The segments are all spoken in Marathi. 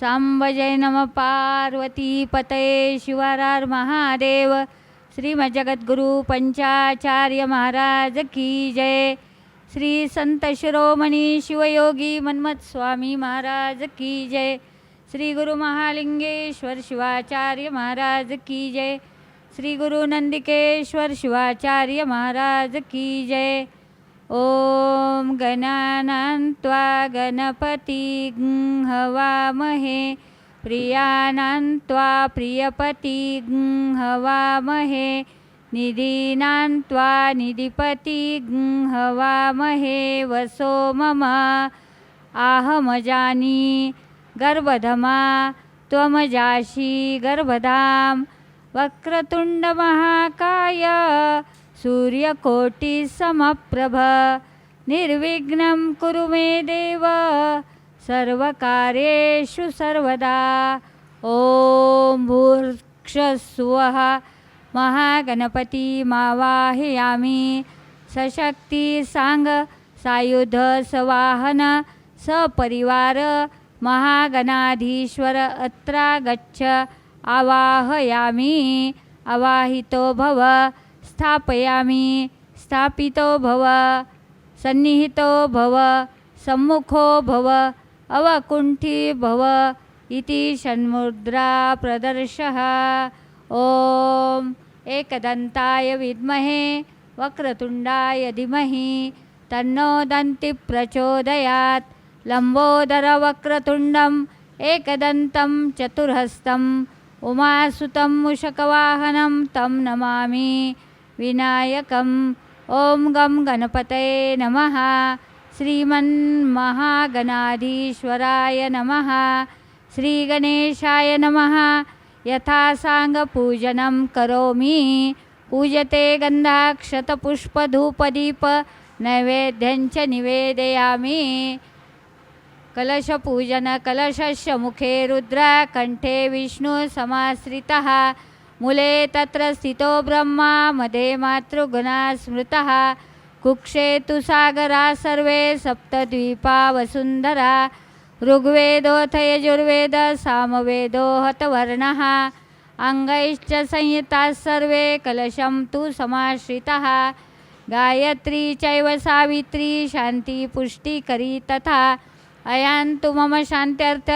सांब जय नम पार्वती पतये शिवारार महादेव। श्रीमजगद्गुरु पंचाचार्य महाराज की जय। श्री संत शिरोमणी शिवयोगी मन्मथ स्वामी महाराज की जय। श्री गुरु महालिंगेश्वर शिवाचार्य महाराज की जय। श्री गुरु नंदिकेश्वर शिवाचार्य महाराज की जय। ॐ गणानान्त्वा गणपती हवामहे प्रियानान्त्वा प्रियपती हवामहे निधीनान्त्वा निधिपती हवामहे वसो मम आहमजानी गर्भधमा त्वमजाशी गर्भधां वक्रतुण्डमहाकाय सूर्यकोटिसमप्रभ निर्विघ्नं कुरु मे देव सर्वकार्येषु सर्वदा। ॐ भूर्क्षस्वः महागणपती मावाहयामि। सशक्ती सांग सायुध सवाहन सपरिवार महागणाधीश्वर अत्रा गच्छ आवाहयामि। अवाहितो भव स्थापयामि। स्थापितो भव सन्निहितो भव सम्मुखो भव अवकुण्ठी भव इति षण्मुद्रा प्रदर्शः। ॐ एकदन्ताय विद्महे वक्रतुण्डाय धीमहि तन्नो दन्ति प्रचोदयात्। लम्बोदरवक्रतुण्डम् एकदन्तं चतुर्हस्तम् उमासुतं मुषकवाहनं तं नमामि। विनायकम्। ॐ गं गणपतये नमः। श्रीमन्महागणाधीश्वराय नमः। श्रीगणेशाय नमः। यथासाङ्गपूजनं करोमि। पूजते गन्धाक्षतपुष्पधूपदीप नैवेद्यञ्च निवेदयामि। कलशपूजनकलशस्य मुखे रुद्रकण्ठे विष्णुसमाश्रितः। मूले तत्र स्थितो ब्रह्मा मध्ये मातृगुणा स्मृतः। कुक्षे तु सागरा सर्वे सप्तद्वीपा वसुन्धरा। ऋग्वेदोऽथ यजुर्वेद सामवेदो हतवर्णः अङ्गैश्च संहिताः सर्वे कलशं तु समाश्रितः। गायत्री चैव सावित्री शान्तिपुष्टिकरी तथा। अयान्तु मम शान्त्यर्थ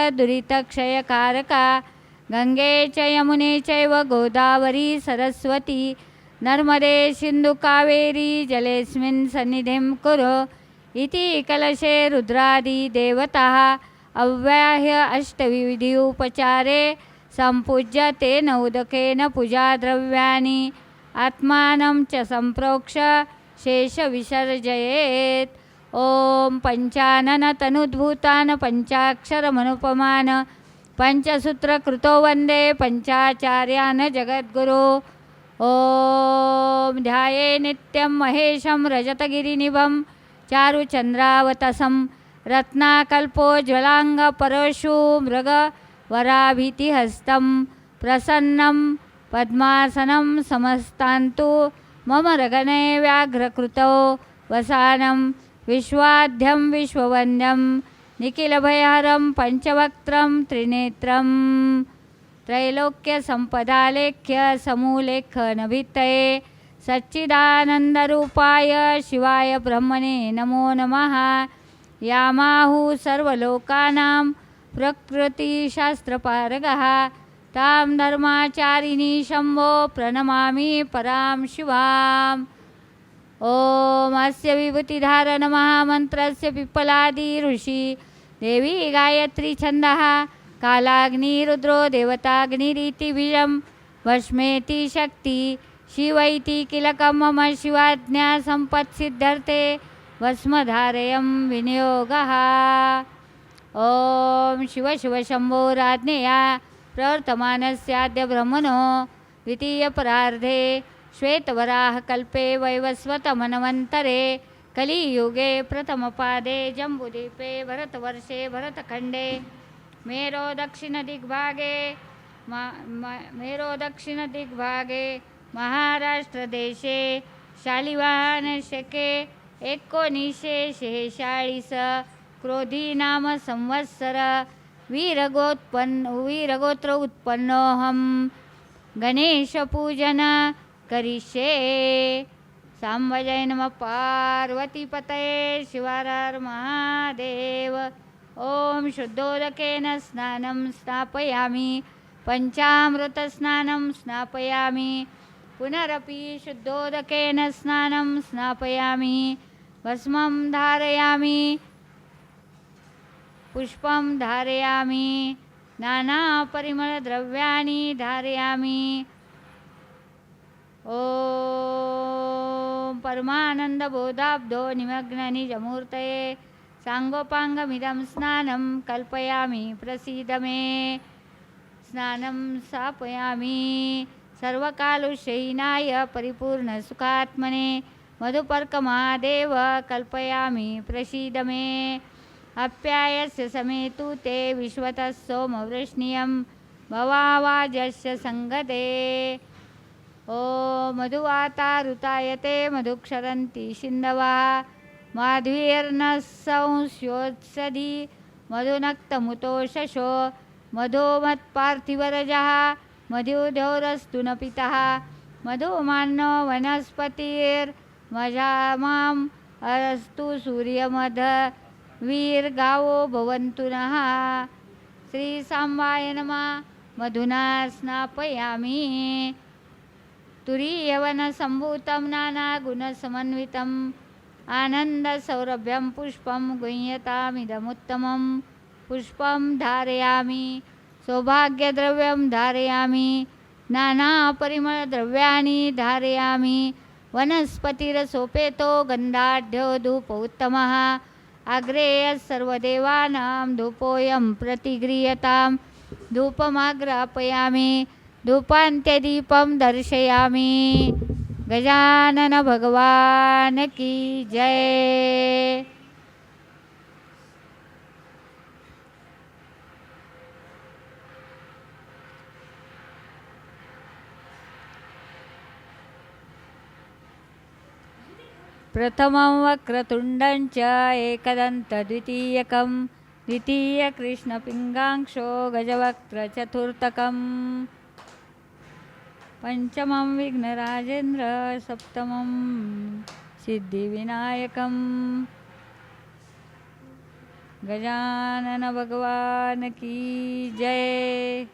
दुरितक्षयकारका गङ्गे च यमुने चैव गोदावरी सरस्वती नर्मदे सिन्धुकावेरी जलेऽस्मिन् सन्निधिं कुरु इति कलशे रुद्रादिदेवताः अव्याह्य अष्टविधि उपचारे सम्पूज्य तेन उदकेन पूजाद्रव्याणि आत्मानं च सम्प्रोक्ष शेषविसर्जयेत् ॐ पञ्चाननतनुद्भूतान् पञ्चाक्षरमनुपमान्। पञ्चसूत्रकृतो वन्दे पञ्चाचार्यान् जगद्गुरु। ॐ ध्याये नित्यं महेशं रजतगिरिनिभं चारुचन्द्रावतसं रत्नाकल्पोज्ज्वलाङ्गपरशु मृगवराभितिहस्तं प्रसन्नं पद्मासनं समस्तान्तु मम रगणे व्याघ्रकृतौ वसानं विश्वाद्यं विश्ववन्द्यं निखिलभयहरं पञ्चवक्त्रं त्रिनेत्रं त्रैलोक्यसम्पदालेख्य समूलेखनभित्तये सच्चिदानन्दरूपाय शिवाय ब्रह्मणे नमो नमः। यामाहु सर्वलोकानां प्रकृतिशास्त्रपारगः। तां धर्माचारिणी शम्भो प्रणमामि परां शिवाम्। ॐ अस्य विभूतिधारणमहामन्त्रस्य पिप्पलादि ऋषि देवी गायत्री छन्दः कालाग्निरुद्रो देवताग्निरीति बीजं भस्मेति शक्ति शिवैति किलकं मम शिवाज्ञा सम्पत्सिद्ध्यर्थे भस्मधारयं विनियोगः। ॐ शिवशिवशम्भोराज्ञया प्रवर्तमानस्याद्य ब्रह्मणो द्वितीयपरार्धे श्वेतवराहकल्पे वैवस्वतमन्वन्तरे कलियुगे प्रथमपादे जम्बुद्वीपे भरतवर्षे भरतखण्डे मेरो दक्षिणदिग्भागे मा- मा- मेरो दक्षिणदिग्भागे महाराष्ट्रदेशे शालिवाहनशके एकोणीसशे शेहेचाळीस क्रोधी नाम संवत्सर वीरगोत्पन्न वीरगोत्र उत्पन्नोऽहं गणेशपूजन करिष्ये। सांबजय नमः पार्वतीपतये शिवारार महादेव। ॐ शुद्धोदकेन स्नानं स्नापयामि पञ्चामृतस्नानं स्नापयामि पुनरपि शुद्धोदकेन स्नानं स्नापयामि भस्मं धारयामि। पुष्पं धारयामि। नानापरिमलद्रव्याणि धारयामि। परमानन्दबोधाब्धो निमग्ननिजमूर्तये साङ्गोपाङ्गमिदं स्नानं कल्पयामि प्रसीद मे स्नानं स्थापयामि सर्वकालुशयिनाय परिपूर्णसुखात्मने मधुपर्कमादेव कल्पयामि प्रसीद मे अप्यायस्य समेतु ते विश्वतः सोमवृष्णियं भवावाजस्य सङ्गते मधुवाता ऋतायते मधुक्षरन्ति सिन्धवा माध्वीर्नः संस्योत्सधि मधुनक्तमुतो शशो मधुमत्पार्थिवरजः मधुधौरस्तु न पितः मधुमान्नो वनस्पतिर्मजामाम् अरस्तु सूर्यमध वीर्गावो भवन्तु नः श्रीसाम्बाय नमः मधुना स्नापयामि तुरीयवनसम्भूतं नानागुणसमन्वितम् आनन्दसौरभ्यं पुष्पं गुह्यतामिदमुत्तमं पुष्पं धारयामि सौभाग्यद्रव्यं धारयामि नानापरिमलद्रव्याणि धारयामि वनस्पतिरसोपेतो गन्धाढ्यो धूप उत्तमः अग्रे सर्वदेवानां धूपोऽयं प्रतिगृह्यतां धूपमाग्रापयामि धूपान्त्यदीपं दर्शयामि। गजानन भगवान की जय। प्रथमं वक्रतुण्डं च एकदन्तद्वितीयकं। द्वितीयकृष्णपिङ्गाक्षो गजवक्त्रचतुर्थकम्। पञ्चमं विघ्नराजेन्द्र सप्तमं सिद्धिविनायकं गजानन भगवान की जय।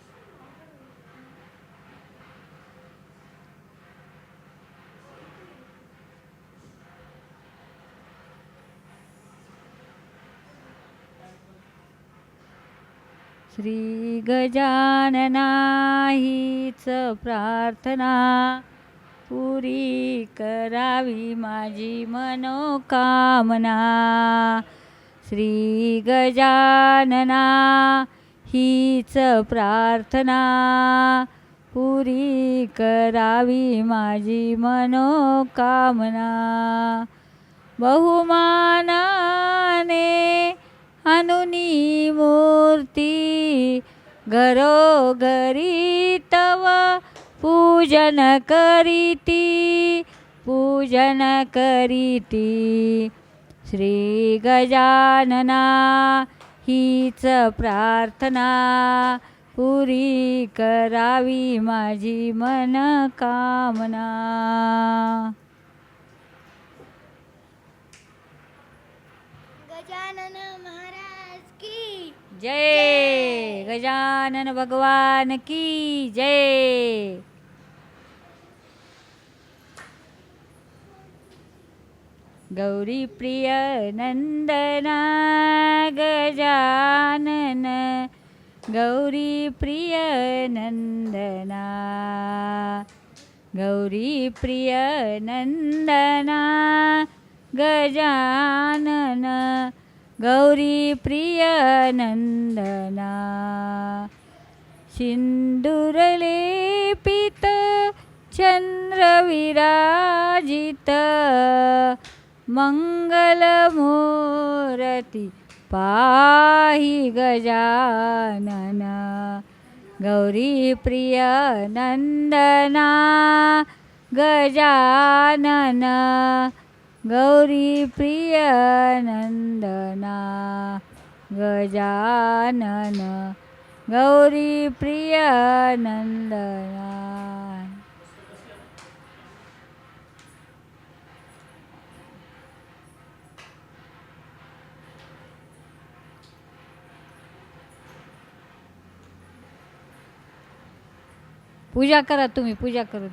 श्री गजाननाहीच प्रार्थना पुरी करावी माझी मनोकामना. श्री गजानना हीच प्रार्थना पुरी करावी माझी मनोकामना. बहुमानाने हनुनी मूर्ती घरोघरी तव पूजन करीती पूजन करीती. श्री गजानना हीच प्रार्थना पुरी करावी माझी मन कामना महाराज की जय गजानन भगवान की जय। गौरी प्रिय नंदना गजानन गौरी प्रिय नंदना गौरी प्रिय नंदना गजानन। गौरी प्रिय नंदना सिंदूरलेपित चंद्रविराजित मंगलमूर्ती पाहि गजानन। गौरी प्रिय नंदना गजानन। गौरी प्रिय नंदना गजानन गौरी प्रिय नंदना पूजा करा तुम्ही पूजा करू